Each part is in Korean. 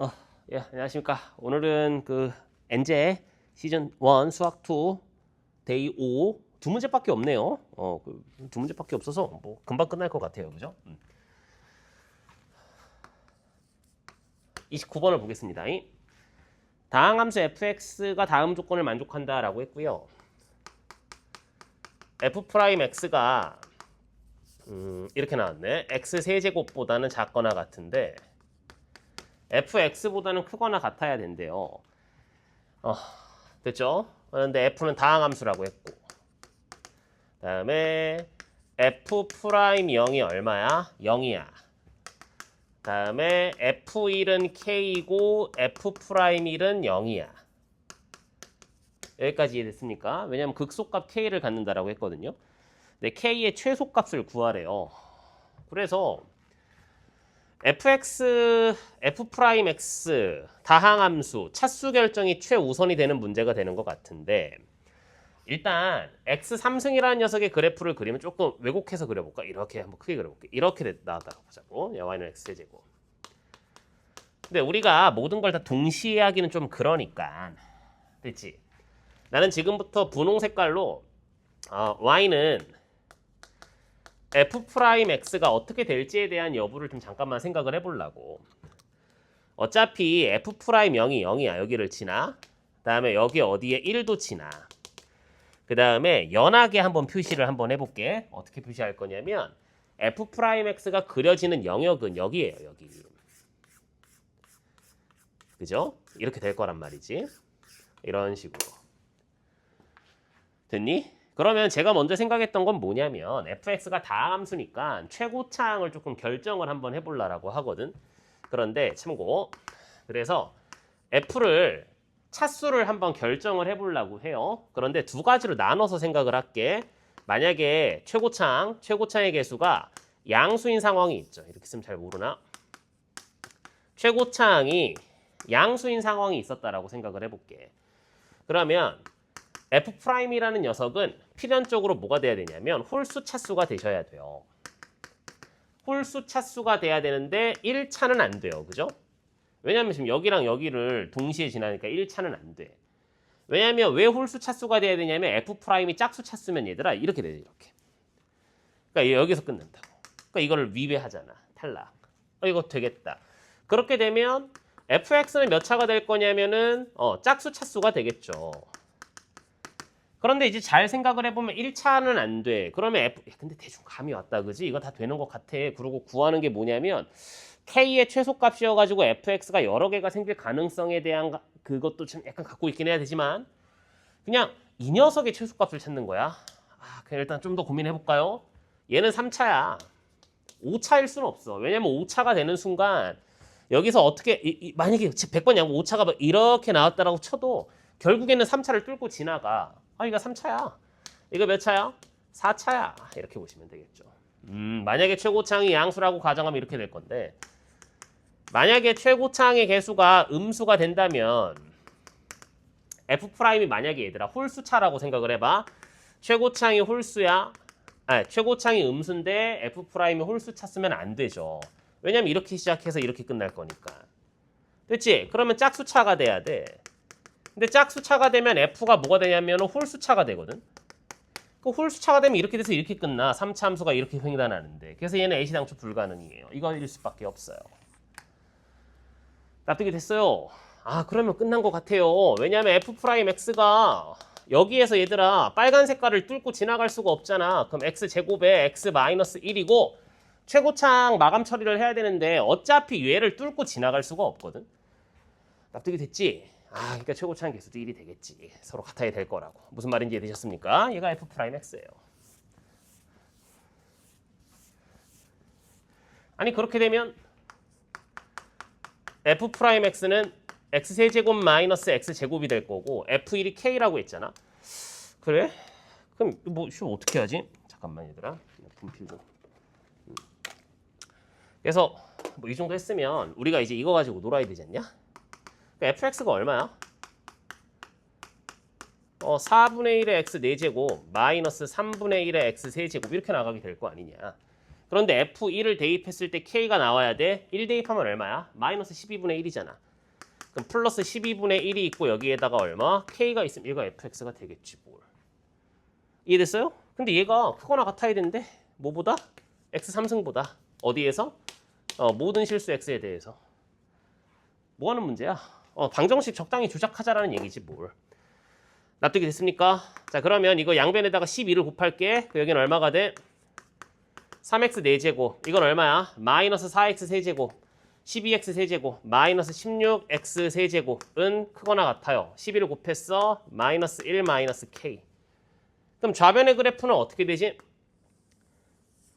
어, 예, 안녕하십니까. 오늘은 그 엔제 시즌 1 수학 2 데이 5 두 문제밖에 없네요. 어, 그 두 문제밖에 없어서 뭐 금방 끝날 것 같아요. 그죠? 음. 29번을 보겠습니다. 다항함수 fx가 다음 조건을 만족한다라고 했고요. f 프라임 x가 음, 이렇게 나왔네. x 세제곱보다는 작거나 같은데 fx보다는 크거나 같아야 된대요. 어, 됐죠? 그런데 f는 다항함수라고 했고 다음에 f 프라임 0이 얼마야? 0이야. 다음에 f1은 k이고 f 프라임 1은 0이야. 여기까지 이해됐습니까? 왜냐하면 극소값 k를 갖는다라고 했거든요. 근데 k의 최소값을 구하래요. 그래서 fx, f 프라임 x 다항함수 차수 결정이 최우선이 되는 문제가 되는 것 같은데 일단 x 3승이라는 녀석의 그래프를 그리면 조금 왜곡해서 그려볼까? 이렇게 한번 크게 그려볼게. 이렇게 나왔다고 보자고. y는 x 제곱. 근데 우리가 모든 걸 다 동시에 하기는 좀 그러니까 됐지? 나는 지금부터 분홍 색깔로 어, y는 f 프라임 x가 어떻게 될지에 대한 여부를 좀 잠깐만 생각을 해보려고. 어차피 f 프라임 0이 0이야. 여기를 지나. 그다음에 여기 어디에 1도 지나. 그 다음에 연하게 한번 표시를 한번 해볼게. 어떻게 표시할 거냐면 f 프라임 x가 그려지는 영역은 여기에요. 여기. 그죠? 이렇게 될 거란 말이지. 이런 식으로. 됐니? 그러면 제가 먼저 생각했던 건 뭐냐면 fx가 다함수니까 최고차항을 조금 결정을 한번 해보려고 하거든. 그런데 참고 그래서 f를 차수를 한번 결정을 해보려고 해요. 그런데 두 가지로 나눠서 생각을 할게. 만약에 최고차항, 최고차항의 개수가 양수인 상황이 있죠. 이렇게 쓰면 잘 모르나? 최고차항이 양수인 상황이 있었다라고 생각을 해볼게. 그러면 f 프라임이라는 녀석은 필연적으로 뭐가 돼야 되냐면 홀수 차수가 되셔야 돼요. 홀수 차수가 돼야 되는데 1차는 안 돼요. 그죠? 왜냐면 지금 여기랑 여기를 동시에 지나니까 1차는 안 돼. 왜냐면 왜 홀수 차수가 돼야 되냐면 f 프라임이 짝수 차수면 얘들아 이렇게 돼 이렇게. 그러니까 여기서 끝난다고. 그러니까 이거를 위배하잖아. 탈락. 어, 이거 되겠다. 그렇게 되면 fx는 몇 차가 될 거냐면은 어, 짝수 차수가 되겠죠. 그런데 이제 잘 생각을 해보면 1차는 안 돼. 그러면 F, 야, 근데 대충 감이 왔다, 그지? 이거 다 되는 것 같아. 그러고 구하는 게 뭐냐면 K의 최소값이어가지고 FX가 여러 개가 생길 가능성에 대한 가- 그것도 좀 약간 갖고 있긴 해야 되지만 그냥 이 녀석의 최소값을 찾는 거야. 아, 그냥 일단 좀 더 고민해볼까요? 얘는 3차야. 5차일 수는 없어. 왜냐면 5차가 되는 순간 여기서 어떻게 이, 이, 만약에 100번 양보 5차가 막 이렇게 나왔다라고 쳐도 결국에는 3차를 뚫고 지나가. 아, 이거 3차야. 이거 몇 차야? 4차야. 이렇게 보시면 되겠죠. 음, 만약에 최고차항이 양수라고 가정하면 이렇게 될 건데 만약에 최고차항의 개수가 음수가 된다면 f 프라임이 만약에 얘들아 홀수차라고 생각을 해봐. 최고차항이 홀수야. 아, 최고차항이 음수인데 f 프라임이 홀수차 쓰면 안 되죠. 왜냐면 이렇게 시작해서 이렇게 끝날 거니까. 됐지? 그러면 짝수차가 돼야 돼. 근데 짝수차가 되면 f가 뭐가 되냐면 홀수차가 되거든. 그 홀수차가 되면 이렇게 돼서 이렇게 끝나. 3차 함수가 이렇게 횡단하는데. 그래서 얘는 애시당초 불가능이에요. 이거일 수밖에 없어요. 납득이 됐어요. 아 그러면 끝난 것 같아요. 왜냐하면 f 프라임 x가 여기에서 얘들아 빨간 색깔을 뚫고 지나갈 수가 없잖아. 그럼 x 제곱에 x 마이너스 1이고 최고창 마감 처리를 해야 되는데 어차피 얘를 뚫고 지나갈 수가 없거든. 납득이 됐지? 아, 그러니까 최고차항 개수도 1이 되겠지. 서로 같아야 될 거라고. 무슨 말인지 이해되셨습니까? 얘가 f 프라임 x예요. 아니 그렇게 되면 f 프라임 x는 x 세제곱 마이너스 x 제곱이 될 거고 f1이 k라고 했잖아. 그래? 그럼 뭐 이거 어떻게 하지? 잠깐만 얘들아. 분필 좀. 음. 그래서 뭐 이 정도 했으면 우리가 이제 이거 가지고 놀아야 되지 않냐? 그러니까 fx가 얼마야? 어, 4분의 1의 x 4제곱 마이너스 3분의 1의 x 세제곱 이렇게 나가게 될 거 아니냐. 그런데 f1을 대입했을 때 k가 나와야 돼. 1 대입하면 얼마야? 마이너스 12분의 1이잖아. 그럼 플러스 12분의 1이 있고 여기에다가 얼마? k가 있으면 얘가 fx가 되겠지 뭘. 이해됐어요? 근데 얘가 크거나 같아야 되는데 뭐보다? x 3승보다 어디에서? 어, 모든 실수 x에 대해서 뭐 하는 문제야? 어, 방정식 적당히 조작하자라는 얘기지 뭘. 납득이 됐습니까? 자 그러면 이거 양변에다가 12를 곱할게. 그 여기는 얼마가 돼? 3x 4제곱. 이건 얼마야? 마이너스 4x 세제곱. 12x 세제곱. 마이너스 16x 세제곱은 크거나 같아요. 12를 곱했어. 마이너스 1 마이너스 k. 그럼 좌변의 그래프는 어떻게 되지?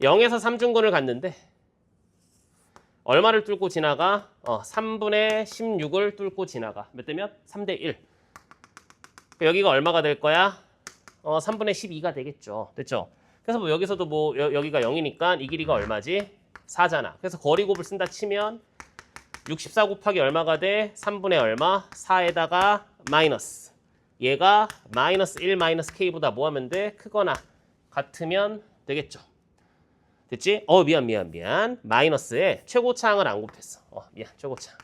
0에서 3중근을 갔는데 얼마를 뚫고 지나가? 어, 3분의 16을 뚫고 지나가. 몇 대 몇? 3대 1. 여기가 얼마가 될 거야? 어, 3분의 12가 되겠죠. 됐죠? 그래서 뭐 여기서도 뭐 여, 기가 0이니까 이 길이가 얼마지? 4잖아. 그래서 거리 곱을 쓴다 치면 64 곱하기 얼마가 돼? 3분의 얼마? 4에다가 마이너스. 얘가 마이너스 1 마이너스 k보다 뭐 하면 돼? 크거나 같으면 되겠죠. 됐지? 어 미안 미안 미안. 마이너스에 최고차항을 안 곱했어. 어 미안 최고차항.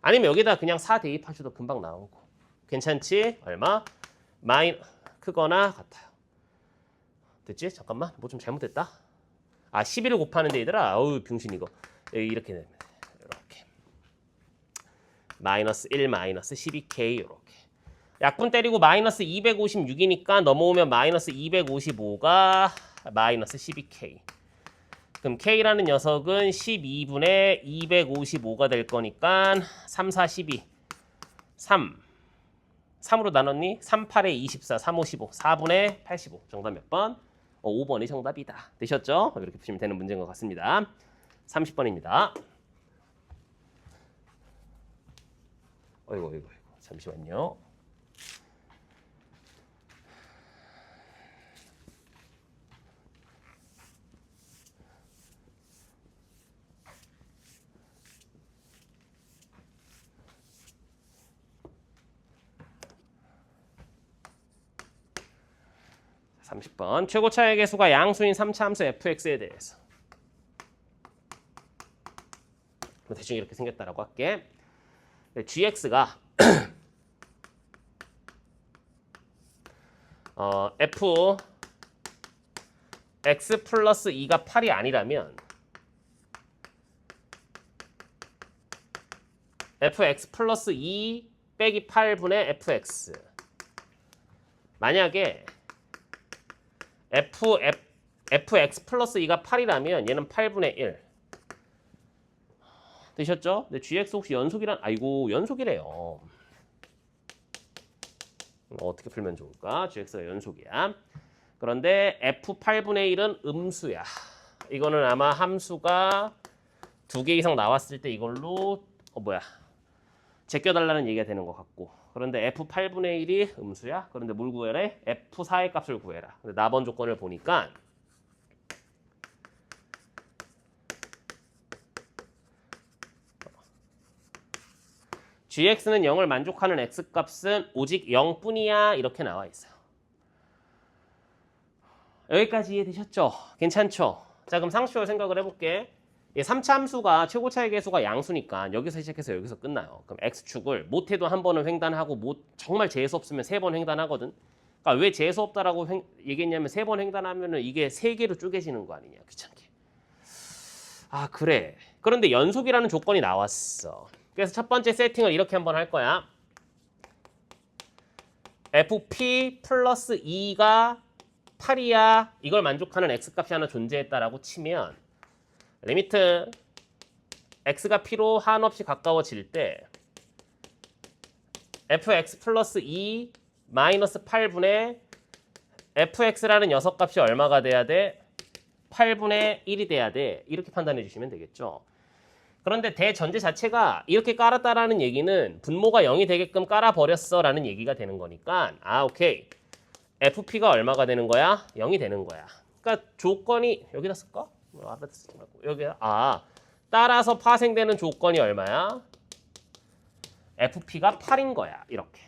아니면 여기다 그냥 4 대입하셔도 금방 나오고. 괜찮지? 얼마? 마이 크거나 같아요. 됐지? 잠깐만 뭐 좀 잘못됐다. 아 11을 곱하는데 얘들아 어우 병신 이거 여기 이렇게 되면 이렇게 마이너스 1 마이너스 12k 이렇게 약분 때리고 마이너스 256이니까 넘어오면 마이너스 255가 마이너스 12k 그럼 k라는 녀석은 12분의 255가 될 거니까 3, 4, 12 3 3으로 나눴니? 3, 8에 24, 3, 5, 15 4분의 85 정답 몇 번? 어, 5번이 정답이다. 되셨죠? 이렇게 보시면 되는 문제인 것 같습니다. 30번입니다. 어이구 어이구 어이구. 잠시만요 삼십 번. 최고차의 개수가 양수인 3차 함수 fx에 대해서. 뭐 대충 이렇게 생겼다라고 할게. 네, gx가 어, f x 플러스 2가 8이 아니라면 fx 플러스 2 빼기 8분의 fx 만약에 f, f fx 플러스 2가 8이라면 얘는 8분의 1 되셨죠? 근데 gx 혹시 연속이란 아이고 연속이래요. 어떻게 풀면 좋을까? gx가 연속이야. 그런데 f 8분의 1은 음수야. 이거는 아마 함수가 두 개 이상 나왔을 때 이걸로 어 뭐야 제껴달라는 얘기가 되는 것 같고 그런데 f 8분의 1이 음수야. 그런데 뭘 구해래? f 4의 값을 구해라. 근데 나번 조건을 보니까 gx는 0을 만족하는 x값은 오직 0뿐이야 이렇게 나와 있어요. 여기까지 이해되셨죠? 괜찮죠? 자 그럼 상식적으로 생각을 해볼게. 이 3차 함수가 최고 차의 개수가 양수니까 여기서 시작해서 여기서 끝나요. 그럼 x축을 못해도 한 번은 횡단하고 못 정말 재수 없으면 세 번 횡단하거든. 그러니까 왜 재수 없다라고 횡, 얘기했냐면 세 번 횡단하면 은 이게 세 개로 쪼개지는 거 아니냐 귀찮게. 아 그래. 그런데 연속이라는 조건이 나왔어. 그래서 첫 번째 세팅을 이렇게 한번 할 거야. fp 플러스 2가 8이야. 이걸 만족하는 x값이 하나 존재했다라고 치면 리미트 x가 p로 한없이 가까워질 때 fx 플러스 2 마이너스 8분의 fx라는 녀석값이 얼마가 돼야 돼? 8분의 1이 돼야 돼. 이렇게 판단해 주시면 되겠죠. 그런데 대전제 자체가 이렇게 깔았다라는 얘기는 분모가 0이 되게끔 깔아버렸어 라는 얘기가 되는 거니까 아 오케이 FP가 얼마가 되는 거야? 0이 되는 거야. 그러니까 조건이 여기다 쓸까? 뭐 쓰지 말고 여기다 아 따라서 파생되는 조건이 얼마야? FP가 8인 거야 이렇게.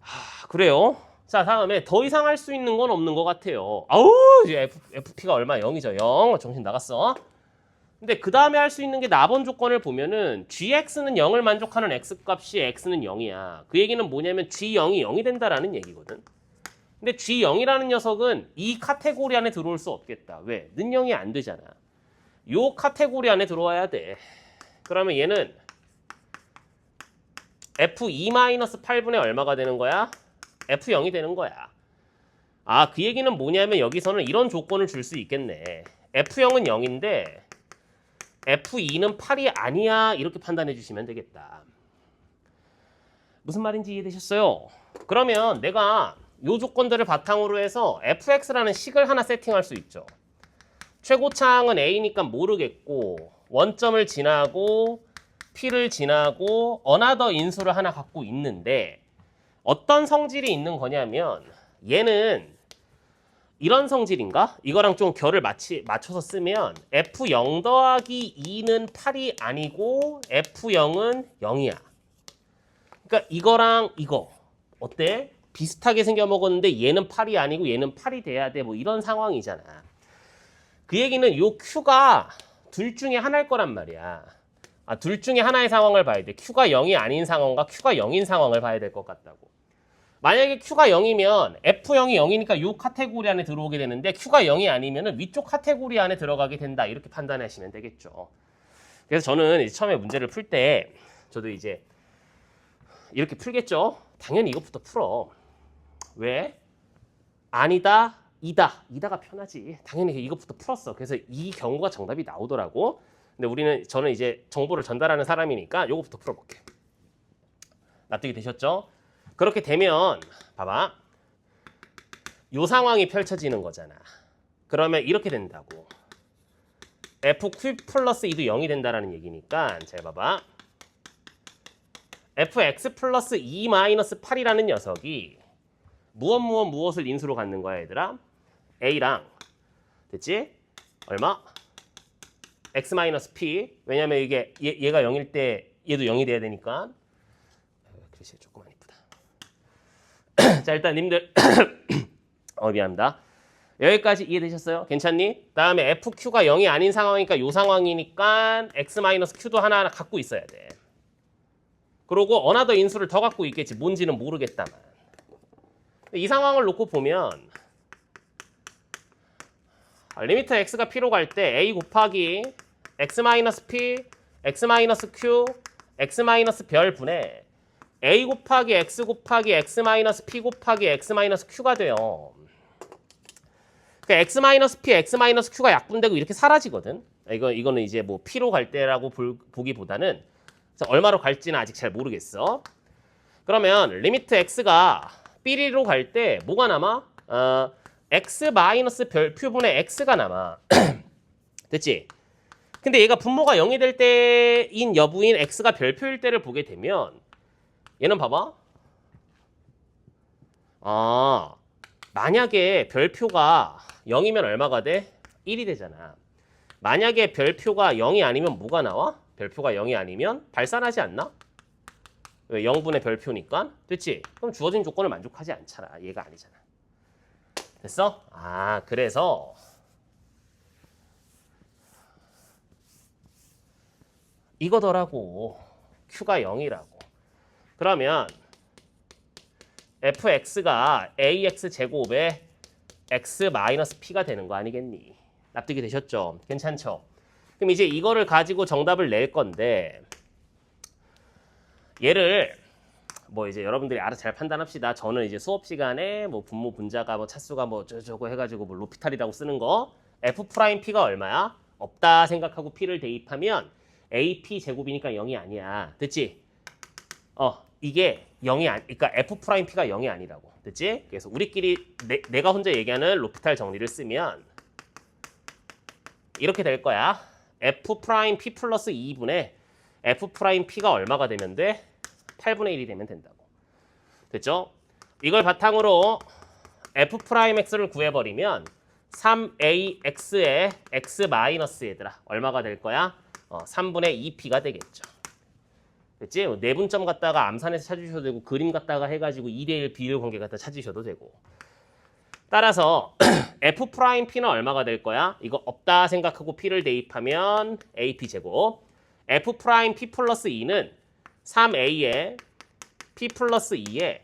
하, 그래요. 자 다음에 더 이상 할 수 있는 건 없는 것 같아요. 아우 이제 F, FP가 얼마? 0이죠. 0. 정신 나갔어. 근데 그 다음에 할 수 있는 게 나번 조건을 보면은 gx는 0을 만족하는 x값이 x는 0이야. 그 얘기는 뭐냐면 g0이 0이 된다라는 얘기거든. 근데 g0이라는 녀석은 이 카테고리 안에 들어올 수 없겠다. 왜? 는 0이 안 되잖아. 요 카테고리 안에 들어와야 돼. 그러면 얘는 f2-8분의 얼마가 되는 거야? f0이 되는 거야. 아, 그 얘기는 뭐냐면 여기서는 이런 조건을 줄 수 있겠네. f0은 0인데 f2는 8이 아니야. 이렇게 판단해 주시면 되겠다. 무슨 말인지 이해되셨어요? 그러면 내가 요 조건들을 바탕으로 해서 fx라는 식을 하나 세팅할 수 있죠. 최고차항은 a니까 모르겠고 원점을 지나고 p를 지나고 어나더 인수를 하나 갖고 있는데 어떤 성질이 있는 거냐면 얘는 이런 성질인가? 이거랑 좀 결을 맞치, 맞춰서 쓰면 F0 더하기 2는 8이 아니고 F0은 0이야. 그러니까 이거랑 이거 어때? 비슷하게 생겨 먹었는데 얘는 8이 아니고 얘는 8이 돼야 돼. 뭐 이런 상황이잖아. 그 얘기는 요 Q가 둘 중에 하나일 거란 말이야. 아, 둘 중에 하나의 상황을 봐야 돼. Q가 0이 아닌 상황과 Q가 0인 상황을 봐야 될 것 같다고. 만약에 Q가 0이면 F0이 0이니까 이 카테고리 안에 들어오게 되는데 Q가 0이 아니면 위쪽 카테고리 안에 들어가게 된다. 이렇게 판단하시면 되겠죠. 그래서 저는 이제 처음에 문제를 풀 때 저도 이제 이렇게 풀겠죠. 당연히 이것부터 풀어. 왜? 아니다, 이다. 이다가 편하지. 당연히 이것부터 풀었어. 그래서 이 경우가 정답이 나오더라고. 근데 우리는 저는 이제 정보를 전달하는 사람이니까 이것부터 풀어볼게. 납득이 되셨죠? 그렇게 되면 봐봐. 요 상황이 펼쳐지는 거잖아. 그러면 이렇게 된다고. fq 플러스 2도 0이 된다라는 얘기니까 잘 봐봐. fx 플러스 2 마이너스 8이라는 녀석이 무엇 무엇 무엇을 인수로 갖는 거야 얘들아? a랑 됐지? 얼마? x 마이너스 p 왜냐면 이게 얘, 얘가 0일 때 얘도 0이 돼야 되니까 글씨 조금 안 이쁘다 자 일단 님들 어 미안합니다 여기까지 이해되셨어요? 괜찮니? 다음에 fq가 0이 아닌 상황이니까 이 상황이니까 x 마이너스 q도 하나 하나 갖고 있어야 돼 그리고 어나더 인수를 더 갖고 있겠지 뭔지는 모르겠다만 이 상황을 놓고 보면 아, 리미트 x가 p로 갈 때 a 곱하기 x 마이너스 p, x 마이너스 q, x 마이너스 별 분의 a 곱하기 x 곱하기 x 마이너스 p 곱하기 x 마이너스 q가 돼요. 그러니까 x 마이너스 p, x 마이너스 q가 약분되고 이렇게 사라지거든. 이거 이거는 이제 뭐 p로 갈 때라고 볼, 보기보다는 얼마로 갈지는 아직 잘 모르겠어. 그러면 리미트 x가 b로 갈 때 뭐가 남아? 어, x 마이너스 별표분의 x가 남아. 됐지? 근데 얘가 분모가 0이 될 때인 여부인 x가 별표일 때를 보게 되면 얘는 봐봐. 아, 만약에 별표가 0이면 얼마가 돼? 1이 되잖아. 만약에 별표가 0이 아니면 뭐가 나와? 별표가 0이 아니면 발산하지 않나? 왜 0분의 별표니까? 됐지? 그럼 주어진 조건을 만족하지 않잖아. 얘가 아니잖아. 됐어? 아, 그래서 이거더라고. q가 0이라고. 그러면 fx가 ax 제곱에 x 마이너스 p가 되는 거 아니겠니? 납득이 되셨죠? 괜찮죠? 그럼 이제 이거를 가지고 정답을 낼 건데 얘를 뭐 이제 여러분들이 알아서 잘 판단합시다. 저는 이제 수업 시간에 뭐 분모 분자가 뭐 차수가 뭐 저저거 해가지고 뭐 로피탈이라고 쓰는 거 f 프라임 p가 얼마야? 없다 생각하고 p를 대입하면 ap 제곱이니까 0이 아니야. 됐지? 어 이게 0이 아니, 그러니까 f 프라임 p가 0이 아니라고. 됐지? 그래서 우리끼리 내, 내가 혼자 얘기하는 로피탈 정리를 쓰면 이렇게 될 거야. f 프라임 p 플러스 2분의 f 프라임 p가 얼마가 되면 돼? 8분의 1이 되면 된다고. 됐죠? 이걸 바탕으로 f 프라임 x를 구해버리면 3ax의 x 마이너스 얘들아 얼마가 될 거야? 어, 3분의 2p가 되겠죠. 됐지? 뭐 내분점 갖다가 암산해서 찾으셔도 되고 그림 갖다가 해가지고 2대1 비율 관계 갖다 찾으셔도 되고 따라서 f 프라임 p는 얼마가 될 거야? 이거 없다 생각하고 p를 대입하면 ap 제곱. f 프라임 p 플러스 2는 3a에 p 플러스 2에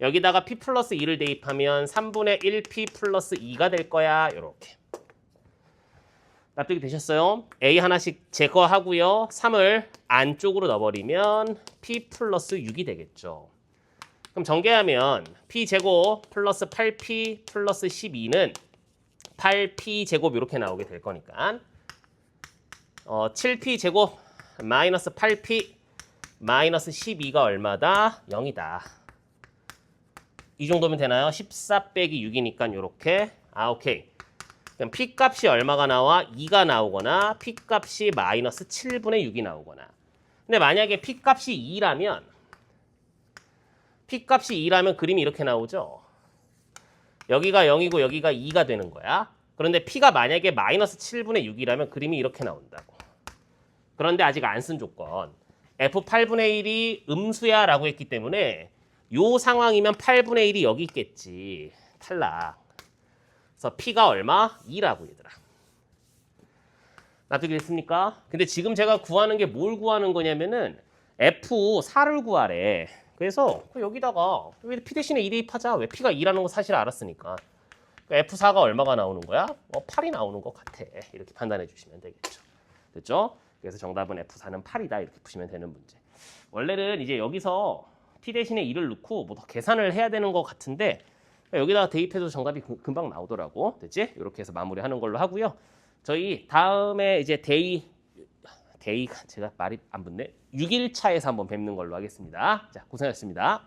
여기다가 p 플러스 2를 대입하면 3분의 1p 플러스 2가 될 거야. 이렇게. 납득이 되셨어요? a 하나씩 제거하고요. 3을 안쪽으로 넣어버리면 p 플러스 6이 되겠죠. 그럼 전개하면 p 제곱 플러스 8p 플러스 12는 8p 제곱 이렇게 나오게 될 거니까 어, 7p 제곱 마이너스 8p 마이너스 12가 얼마다? 0이다. 이 정도면 되나요? 14 빼기 6이니까 이렇게 아 오케이. 그럼 p 값이 얼마가 나와? 2가 나오거나 p 값이 마이너스 7분의 6이 나오거나 근데 만약에 p 값이 2라면 p 값이 2라면 그림이 이렇게 나오죠. 여기가 0이고 여기가 2가 되는 거야. 그런데 p가 만약에 마이너스 7분의 6이라면 그림이 이렇게 나온다고. 그런데 아직 안 쓴 조건. F8분의 1이 음수야 라고 했기 때문에 요 상황이면 8분의 1이 여기 있겠지. 탈락. 그래서 p가 얼마? 2라고 얘들아. 납득이 됐습니까? 근데 지금 제가 구하는 게 뭘 구하는 거냐면은 f4를 구하래. 그래서 여기다가 왜 p 대신에 2 대입하자. 왜 p가 2라는 거 사실 알았으니까. 그러니까 F4가 얼마가 나오는 거야? 어, 8이 나오는 것 같아. 이렇게 판단해 주시면 되겠죠. 됐죠? 그래서 정답은 F4는 8이다. 이렇게 푸시면 되는 문제. 원래는 이제 여기서 t 대신에 2를 넣고 뭐 더 계산을 해야 되는 것 같은데 여기다가 대입해도 정답이 금- 금방 나오더라고. 됐지? 이렇게 해서 마무리하는 걸로 하고요. 저희 다음에 이제 데이 데이 제가 말이 안 붙네. 6일 차에서 한번 뵙는 걸로 하겠습니다. 자, 고생하셨습니다.